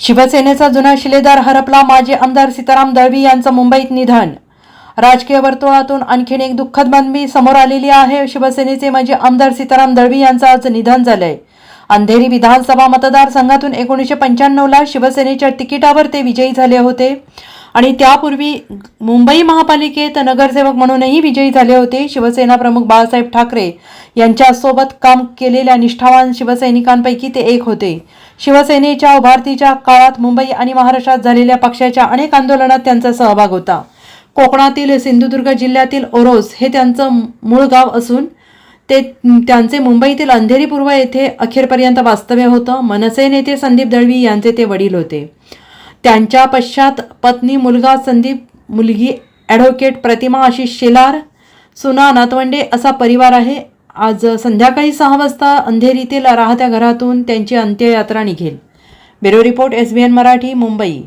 शिवसेनेचा जुना शिलेदार हरपला माजी आमदार सीताराम दळवी यांचं मुंबईत निधन. राजकीय वर्तुळातून आणखीन एक दुःखद बातमी समोर आलेली आहे. शिवसेनेचे माजी आमदार सीताराम दळवी यांचं आज निधन झालंय. अंधेरी विधानसभा मतदारसंघातून एकोणीसशे पंच्याण्णवला शिवसेनेच्या तिकिटावर ते विजयी झाले होते. आणि त्यापूर्वी मुंबई महापालिकेत नगरसेवक म्हणूनही विजयी झाले होते शिवसेना प्रमुख बाळासाहेब ठाकरे यांच्यासोबत काम केलेल्या निष्ठावान शिवसैनिकांपैकी ते एक होते. शिवसेनेच्या उभारतीच्या काळात मुंबई आणि महाराष्ट्रात झालेल्या पक्षाच्या अनेक आंदोलनात त्यांचा सहभाग होता. कोकणातील सिंधुदुर्ग जिल्ह्यातील ओरोस हे त्यांचं मूळ गाव असून ते त्यांचे मुंबईतील अंधेरी पूर्व येथे अखेरपर्यंत वास्तव्य होतं. मनसे नेते संदीप दळवी यांचे ते वडील होते. त्यांच्या पश्चात पत्नी मुलगा संदीप मुलगी ॲडव्होकेट प्रतिमा आशिष शेलार सुना नातवंडे असा परिवार आहे. आज संध्याकाळी सहा वाजता अंधेरीतील राहत्या घरातून त्यांची अंत्ययात्रा निघेल. Bureau report S B N Marathi Mumbai.